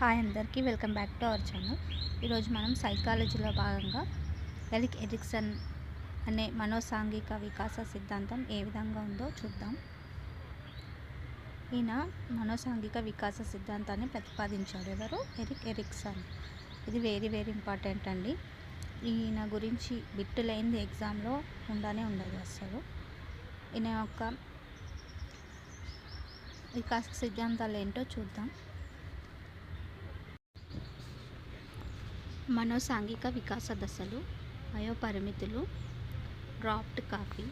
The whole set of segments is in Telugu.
హాయ్ అందరికీ welcome back to our channel. ఈరోజు మనం సైకాలజీలో భాగంగా ఎలిక్ ఎరిక్సన్ అనే మనోసాంఘిక వికాస సిద్ధాంతం ఏ విధంగా ఉందో చూద్దాం. ఈయన మనోసాంఘిక వికాస సిద్ధాంతాన్ని ప్రతిపాదించాడు. ఎవరు? Erik Erikson. ఇది వెరీ వెరీ ఇంపార్టెంట్ అండి. ఈయన గురించి బిట్టు లేనిది ఎగ్జామ్లో ఉండనే ఉండదు అసలు ఈయన యొక్క వికాస సిద్ధాంతాలు ఏంటో చూద్దాం. మనోసాంఘిక వికాస దశలు వయోపరిమితులు డ్రాఫ్ట్ కాఫీ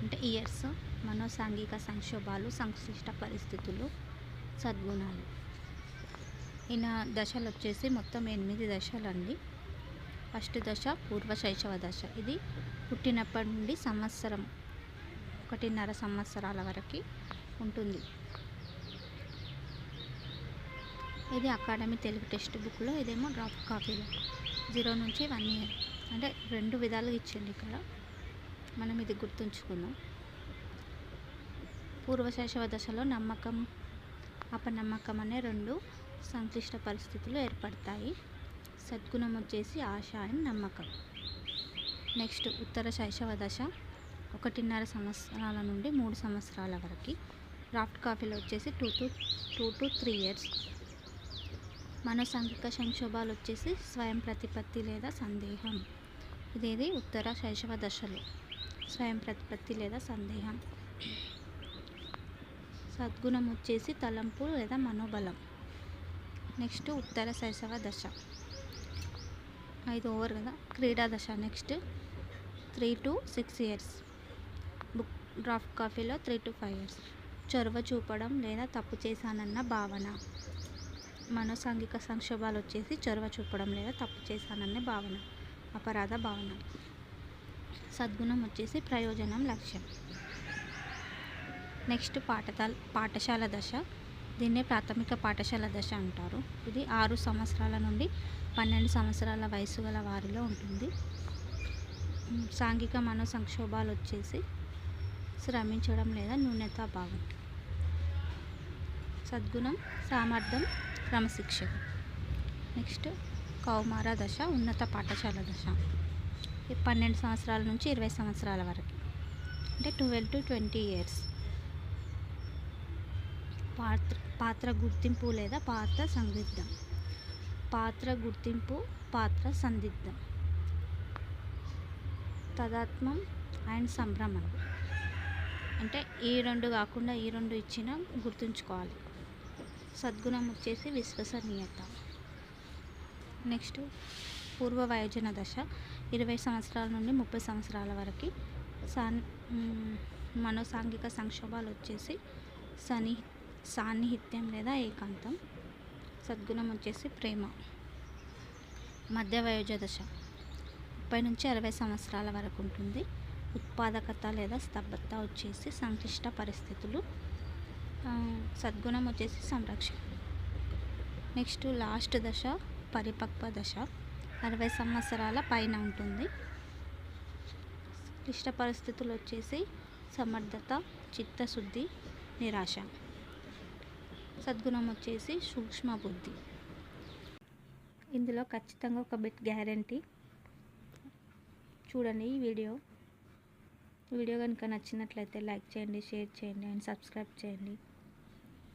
అంటే ఇయర్స్ మనోసాంఘిక సంక్షోభాలు సంక్లిష్ట పరిస్థితులు సద్గుణాలు. ఈయన దశలు వచ్చేసి మొత్తం ఎనిమిది దశలు అండి ఫస్ట్ దశ పూర్వ శైశవ దశ. ఇది పుట్టినప్పటి నుండి సంవత్సరం ఒకటిన్నర సంవత్సరాల వరకు ఉంటుంది. ఇది అకాడమీ తెలుగు టెక్స్ట్ బుక్లో ఇదేమో డ్రాప్ కాపీలో. జీరో నుంచి వన్ ఇయర్. అంటే రెండు విధాలుగా ఇచ్చింది ఇక్కడ. మనం ఇది గుర్తుంచుకుందాం. పూర్వశైశవ దశలో నమ్మకం అపనమ్మకం అనే రెండు సంక్లిష్ట పరిస్థితులు ఏర్పడతాయి. సద్గుణం వచ్చేసి ఆశ అండ్ నమ్మకం. నెక్స్ట్ ఉత్తర శైశవ దశ. ఒకటిన్నర సంవత్సరాల నుండి మూడు సంవత్సరాల వరకు. డ్రాఫ్ట్ కాఫీలో వచ్చేసి two to two to three years. మనోసాంఘిక సంక్షోభాలు వచ్చేసి స్వయం ప్రతిపత్తి లేదా సందేహం. ఇదేది? ఉత్తర శైశవ దశలో. స్వయం ప్రతిపత్తి లేదా సందేహం. సద్గుణం వచ్చేసి తలంపు లేదా మనోబలం. నెక్స్ట్ ఉత్తర శైశవ దశ. ఐదు ఓవర్ కదా? క్రీడా దశ next. Three to six years. Book draft కాఫీలో త్రీ టు ఫైవ్ ఇయర్స్. చొరవ చూపడం లేదా తప్పు చేశానన్న భావన. మనోసాంఘిక సంక్షోభాలు వచ్చేసి చొరవ చూపడం లేదా తప్పు చేశాననే భావన అపరాధ భావన. సద్గుణం వచ్చేసి ప్రయోజనం లక్ష్యం. నెక్స్ట్ పాఠశాల పాఠశాల దశ. దీన్నే ప్రాథమిక పాఠశాల దశ అంటారు. ఇది ఆరు సంవత్సరాల నుండి పన్నెండు సంవత్సరాల వయసు గల వారిలో ఉంటుంది. సాంఘిక మనో సంక్షోభాలు వచ్చేసి శ్రమించడం లేదా న్యూనతా భావం. సద్గుణం సామర్థ్యం క్రమశిక్షణ. నెక్స్ట్ కౌమార దశ ఉన్నత పాఠశాల దశ. పన్నెండు సంవత్సరాల నుంచి ఇరవై సంవత్సరాల వరకు. అంటే ట్వెల్వ్ టు ట్వంటీ ఇయర్స్. పాత్ర పాత్ర గుర్తింపు లేదా పాత్ర సందిగ్ధం. పాత్ర గుర్తింపు పాత్ర సందిగ్ధం. తదాత్మం అండ్ సంభ్రమణం. అంటే ఈ రెండు కాకుండా ఈ రెండు ఇచ్చినా గుర్తుంచుకోవాలి. సద్గుణం వచ్చేసి విశ్వసనీయత. నెక్స్ట్ పూర్వ వయోజన దశ. ఇరవై సంవత్సరాల నుండి ముప్పై సంవత్సరాల వరకు సాన్ మనోసాంఘిక సంక్షోభాలు వచ్చేసి సని సాన్నిహిత్యం లేదా ఏకాంతం. సద్గుణం వచ్చేసి ప్రేమ. మధ్య వయోజ దశ. ముప్పై నుంచి అరవై సంవత్సరాల వరకు ఉంటుంది. ఉత్పాదకత లేదా స్తబ్దత వచ్చేసి సంక్లిష్ట పరిస్థితులు. సద్గుణం వచ్చేసి సంరక్షణ నెక్స్ట్ లాస్ట్ దశ పరిపక్వ దశ. అరవై సంవత్సరాల పైన ఉంటుంది. క్లిష్ట పరిస్థితులు వచ్చేసి సమర్థత చిత్తశుద్ధి నిరాశ. సద్గుణం వచ్చేసి సూక్ష్మ బుద్ధి. ఇందులో ఖచ్చితంగా ఒక బిట్ గ్యారంటీ. చూడండి ఈ వీడియో. వీడియో కనుక నచ్చినట్లయితే లైక్ చేయండి షేర్ చేయండి అండ్ సబ్స్క్రైబ్ చేయండి.